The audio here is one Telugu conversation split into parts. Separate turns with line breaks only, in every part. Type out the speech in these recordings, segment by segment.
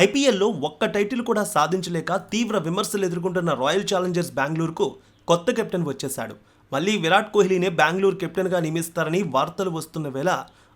ఐపీఎల్లో ఒక్క టైటిల్ కూడా సాధించలేక తీవ్ర విమర్శలు ఎదుర్కొంటున్న రాయల్ ఛాలెంజర్స్ బెంగళూరుకు కొత్త కెప్టెన్ వచ్చేశాడు. మళ్ళీ విరాట్ కోహ్లీనే బెంగళూరు కెప్టెన్గా నియమిస్తారని వార్తలు వస్తున్న వేళ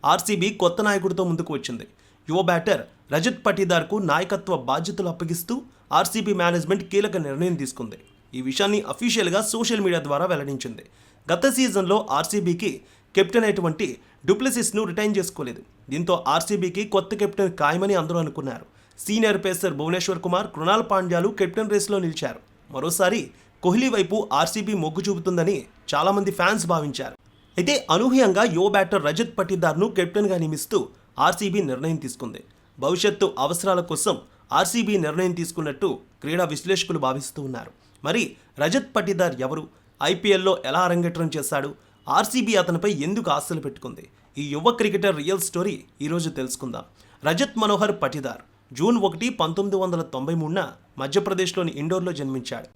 ఆర్సీబీ కొత్త నాయకుడితో ముందుకు వచ్చింది. యువ బ్యాటర్ రజత్ పటీదార్కు నాయకత్వ బాధ్యతలు అప్పగిస్తూ ఆర్సీబీ మేనేజ్మెంట్ కీలక నిర్ణయం తీసుకుంది. ఈ విషయాన్ని అఫీషియల్గా సోషల్ మీడియా ద్వారా వెల్లడించింది. గత సీజన్లో ఆర్సీబీకి కెప్టెన్ అయినటువంటి డూప్లెసిస్ను రిటైన్ చేసుకోలేదు. దీంతో ఆర్సీబీకి కొత్త కెప్టెన్ ఖాయమని అందరూ అనుకున్నారు. సీనియర్ పేసర్ భువనేశ్వర్ కుమార్ కృణాల్ పాండ్యాలు కెప్టెన్ రేస్లో నిలిచారు. మరోసారి కోహ్లీ వైపు ఆర్సీబీ మొగ్గు చూపుతుందని చాలామంది ఫ్యాన్స్ భావించారు. అయితే అనూహ్యంగా యువ బ్యాటర్ రజత్ పట్టిదార్ను కెప్టెన్గా నియమిస్తూ ఆర్సీబీ నిర్ణయం తీసుకుంది. భవిష్యత్తు అవసరాల కోసం ఆర్సీబీ నిర్ణయం తీసుకున్నట్టు క్రీడా విశ్లేషకులు భావిస్తూ ఉన్నారు. మరి రజత్ పట్టిదార్ ఎవరు? ఐపీఎల్లో ఎలా అరంగేట్రం చేశాడు? ఆర్సీబీ అతనిపై ఎందుకు ఆశలు పెట్టుకుంది? ఈ యువ క్రికెటర్ రియల్ స్టోరీ ఈరోజు తెలుసుకుందాం. రజత్ మనోహర్ పటిదార్. జూన్ ఒకటి పంతొమ్మిది వందల తొంభై మూడున మధ్యప్రదేశ్లోని ఇండోర్లో జన్మించాడు.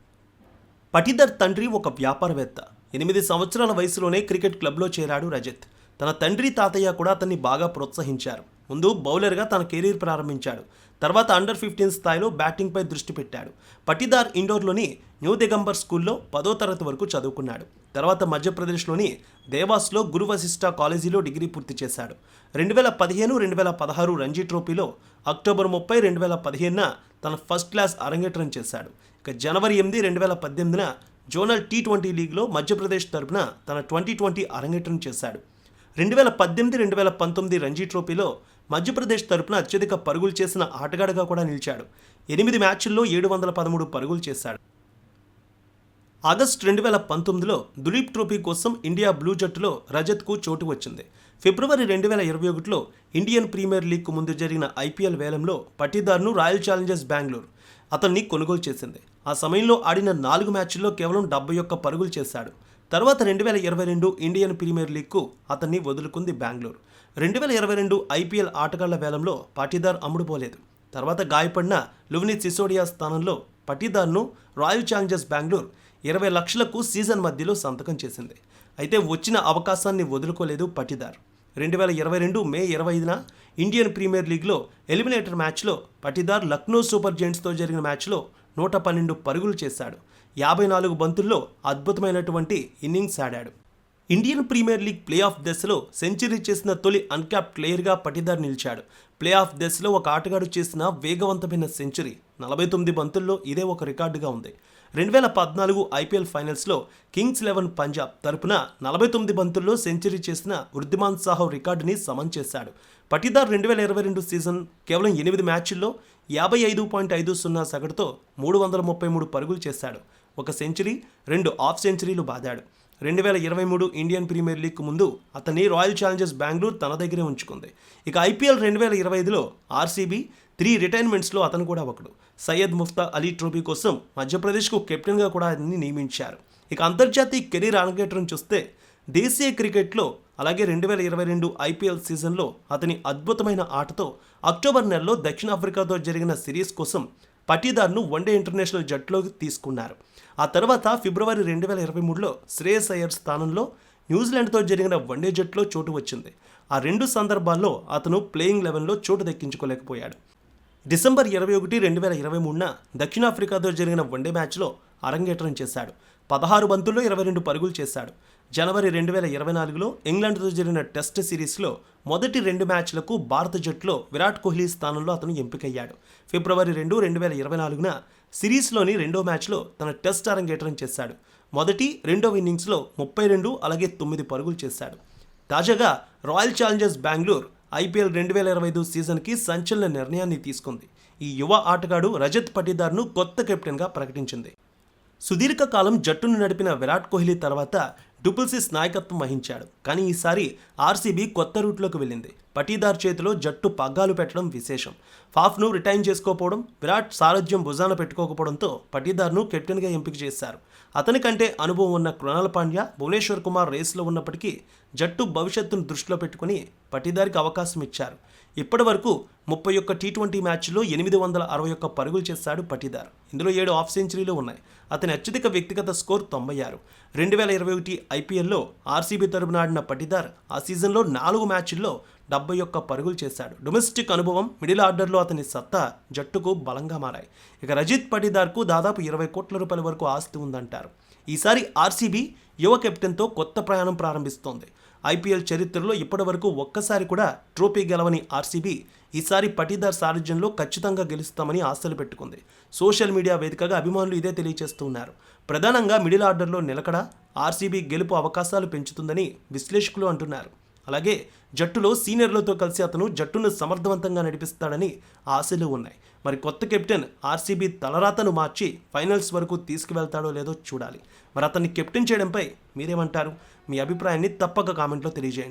పటిదర్ తండ్రి ఒక వ్యాపారవేత్త. ఎనిమిది సంవత్సరాల వయసులోనే క్రికెట్ క్లబ్లో చేరాడు రజత్. తన తండ్రి తాతయ్య కూడా అతన్ని బాగా ప్రోత్సహించారు. ముందు బౌలర్గా తన కెరీర్ ప్రారంభించాడు. తర్వాత అండర్ ఫిఫ్టీన్ స్థాయిలో బ్యాటింగ్పై దృష్టి పెట్టాడు. పటిదార్ ఇండోర్లోని న్యూ దిగంబర్ స్కూల్లో పదో తరగతి వరకు చదువుకున్నాడు. తర్వాత మధ్యప్రదేశ్లోని దేవాస్లో గురు వశిష్ట కాలేజీలో డిగ్రీ పూర్తి చేశాడు. రెండు వేల పదిహేను రెండు వేల పదహారు రంజీ ట్రోఫీలో అక్టోబర్ ముప్పై రెండు వేల పదిహేనున తన ఫస్ట్ క్లాస్ అరంగేట్రం చేశాడు. ఇక జనవరి ఎనిమిది రెండు వేల పద్దెనిమిదిన జోనల్ టీ ట్వంటీ లీగ్లో మధ్యప్రదేశ్ తరపున తన ట్వంటీ ట్వంటీ అరంగేట్రం చేశాడు. రెండు వేల పద్దెనిమిది రెండు వేల పంతొమ్మిది రంజీ ట్రోఫీలో మధ్యప్రదేశ్ తరపున అత్యధిక పరుగులు చేసిన ఆటగాడుగా కూడా నిలిచాడు. ఎనిమిది మ్యాచ్ల్లో ఏడు వందల పదమూడు పరుగులు చేశాడు. ఆగస్టు రెండు వేల పంతొమ్మిదిలో దులీప్ ట్రోఫీ కోసం ఇండియా బ్లూ జట్టులో రజత్కు చోటు వచ్చింది. ఫిబ్రవరి రెండు వేల ఇరవై ఒకటిలో ఇండియన్ ప్రీమియర్ లీగ్కు ముందు జరిగిన ఐపీఎల్ వేలంలో పట్టీదారును రాయల్ ఛాలెంజర్స్ బెంగళూరు. అతన్ని కొనుగోలు చేసింది. ఆ సమయంలో ఆడిన నాలుగు మ్యాచ్ల్లో కేవలం డెబ్బై ఒక్క పరుగులు చేశాడు. తర్వాత రెండు వేల ఇరవై రెండు ఇండియన్ ప్రీమియర్ లీగ్కు అతన్ని వదులుకుంది బెంగళూరు. రెండు వేల ఇరవై రెండు ఐపీఎల్ ఆటగాళ్ళ వేలంలో పాటీదార్ అమ్ముడుపోలేదు తర్వాత గాయపడిన లువ్ని సిసోడియా స్థానంలో పటీదార్ను రాయల్ ఛాలెంజర్స్ బెంగళూరు ఇరవై లక్షలకు సీజన్ మధ్యలో సంతకం చేసింది. అయితే వచ్చిన అవకాశాన్ని వదులుకోలేదు పటీదార్. రెండు వేల ఇరవై రెండు మే ఇరవై ఐదున ఇండియన్ ప్రీమియర్ లీగ్లో ఎలిమినేటర్ మ్యాచ్లో పటీదార్ లక్నో సూపర్ జెయింట్స్తో జరిగిన మ్యాచ్లో నూట పన్నెండు పరుగులు చేశాడు. యాభై నాలుగు బంతుల్లో అద్భుతమైనటువంటి ఇన్నింగ్స్ ఆడాడు. Indian premier league play off దశలో సెంచరీ చేసిన తొలి అన్క్యాప్ ప్లేయర్గా పటిదార్ నిలిచాడు. ప్లే ఆఫ్ దశలో ఒక ఆటగాడు చేసిన వేగవంతమైన సెంచరీ నలభై తొమ్మిది బంతుల్లో ఇదే ఒక రికార్డుగా ఉంది. రెండు వేల పద్నాలుగు ఐపీఎల్ ఫైనల్స్లో కింగ్స్ లెవెన్ పంజాబ్ తరపున నలభై తొమ్మిది బంతుల్లో సెంచరీ చేసిన వృద్ధిమాన్ సాహో రికార్డుని సమన్ చేశాడు. పటిదార్ రెండు వేల ఇరవై రెండు సీజన్ కేవలం ఎనిమిది మ్యాచ్ల్లో యాభై ఐదు పాయింట్ ఐదు సున్నా సగటుతో మూడు వందల ముప్పై మూడు పరుగులు చేశాడు. ఒక సెంచరీ రెండు ఆఫ్ సెంచరీలు బాదాడు. రెండు వేల ఇరవై మూడు ఇండియన్ ప్రీమియర్ లీగ్ ముందు అతన్ని రాయల్ ఛాలెంజర్స్ బెంగళూరు తన దగ్గరే ఉంచుకుంది. ఇక ఐపీఎల్ రెండు వేల ఇరవై ఐదులో ఆర్సీబీ త్రీ రిటైర్మెంట్స్లో అతను కూడా ఒకడు. సయ్యద్ ముఫ్తా అలీ ట్రోఫీ కోసం మధ్యప్రదేశ్కు కెప్టెన్గా కూడా అతన్ని నియమించారు. ఇక అంతర్జాతీయ కెరీర్ అరంగేట్రం చూస్తే దేశీయ క్రికెట్లో అలాగే రెండు వేల ఇరవై రెండు ఐపీఎల్ సీజన్లో అతని అద్భుతమైన ఆటతో అక్టోబర్ నెలలో దక్షిణాఫ్రికాతో జరిగిన సిరీస్ కోసం పటీదార్ను వన్డే ఇంటర్నేషనల్ జట్టులోకి తీసుకున్నారు. ఆ తర్వాత ఫిబ్రవరి రెండు వేల ఇరవై మూడులో శ్రేయస్ అయ్యర్ స్థానంలో న్యూజిలాండ్తో జరిగిన వన్డే జట్టులో చోటు వచ్చింది. ఆ రెండు సందర్భాల్లో అతను ప్లేయింగ్ లెవెన్లో చోటు దక్కించుకోలేకపోయాడు. డిసెంబర్ ఇరవై ఒకటి రెండు వేల ఇరవై మూడున దక్షిణాఫ్రికాతో జరిగిన వన్డే మ్యాచ్లో అరంగేట్రం చేశాడు. పదహారు బంతుల్లో ఇరవై రెండు పరుగులు చేశాడు. జనవరి రెండు వేల ఇరవై నాలుగులో ఇంగ్లాండ్తో జరిగిన టెస్ట్ సిరీస్లో మొదటి రెండు మ్యాచ్లకు భారత జట్టులో విరాట్ కోహ్లీ స్థానంలో అతను ఎంపికయ్యాడు. ఫిబ్రవరి రెండు రెండు వేల ఇరవై నాలుగున సిరీస్లోని రెండో మ్యాచ్లో తన టెస్ట్ అరంగేట్రం చేశాడు. మొదటి రెండవ ఇన్నింగ్స్లో ముప్పై రెండు అలాగే తొమ్మిది పరుగులు చేశాడు. తాజాగా రాయల్ ఛాలెంజర్స్ బెంగళూరు ఐపీఎల్ రెండు వేల ఇరవై ఐదు సీజన్కి సంచలన నిర్ణయాన్ని తీసుకుంది. ఈ యువ ఆటగాడు రజత్ పటీదార్ను కొత్త కెప్టెన్గా ప్రకటించింది. సుదీర్ఘకాలం జట్టును నడిపిన విరాట్ కోహ్లీ తర్వాత డుపుల్సిస్ నాయకత్వం వహించాడు. కానీ ఈసారి ఆర్సీబీ కొత్త రూట్లోకి వెళ్ళింది. పటీదార్ చేతిలో జట్టు పగ్గాలు పెట్టడం విశేషం. ఫాఫ్ను రిటైన్ చేసుకోకపోవడం విరాట్ సారథ్యం భుజాన పెట్టుకోకపోవడంతో పటీదార్ను కెప్టెన్గా ఎంపిక చేశారు. అతని కంటే అనుభవం ఉన్న కృణాల పాండ్యా భువనేశ్వర్ కుమార్ రేసులో ఉన్నప్పటికీ జట్టు భవిష్యత్తును దృష్టిలో పెట్టుకుని పటీదారికి అవకాశం ఇచ్చారు. ఇప్పటి వరకు ముప్పై ఒక్క టీ ట్వంటీ మ్యాచ్లో ఎనిమిది వందల అరవై ఒక్క పరుగులు చేశాడు పటీదార్. ఇందులో ఏడు ఆఫ్ సెంచరీలు ఉన్నాయి. అతని అత్యధిక వ్యక్తిగత స్కోర్ తొంభై ఆరు. రెండు వేల ఇరవై ఒకటి ఐపీఎల్లో ఆర్సీబీ తరపున ఆడిన పటీదార్ ఆ సీజన్లో నాలుగు మ్యాచ్ల్లో డెబ్బై ఒక్క పరుగులు చేశాడు. డొమెస్టిక్ అనుభవం మిడిల్ ఆర్డర్లో అతని సత్తా జట్టుకు బలంగా మారాయి. ఇక రజిత్ పటిదార్కు దాదాపు ఇరవై కోట్ల రూపాయల వరకు ఆస్తి ఉందంటారు. ఈసారి ఆర్సీబీ యువ కెప్టెన్తో కొత్త ప్రయాణం ప్రారంభిస్తోంది. ఐపీఎల్ చరిత్రలో ఇప్పటివరకు ఒక్కసారి కూడా ట్రోఫీ గెలవని ఆర్సీబీ ఈసారి పటీదార్ సారథ్యంలో ఖచ్చితంగా గెలుస్తామని ఆశలు పెట్టుకుంది. సోషల్ మీడియా వేదికగా అభిమానులు ఇదే తెలియజేస్తున్నారు. ప్రధానంగా మిడిల్ ఆర్డర్లో నిలకడ ఆర్సీబీ గెలుపు అవకాశాలు పెంచుతుందని విశ్లేషకులు అంటున్నారు. అలాగే జట్టులో సీనియర్లతో కలిసి అతను జట్టును సమర్థవంతంగా నడిపిస్తాడని ఆశలు ఉన్నాయి. మరి కొత్త కెప్టెన్ ఆర్సీబీ తలరాతను మార్చి ఫైనల్స్ వరకు తీసుకువెళ్తాడో లేదో చూడాలి. మరి అతన్ని కెప్టెన్ చేయడంపై మీరేమంటారు? మీ అభిప్రాయాన్ని తప్పక కామెంట్లో తెలియజేయండి.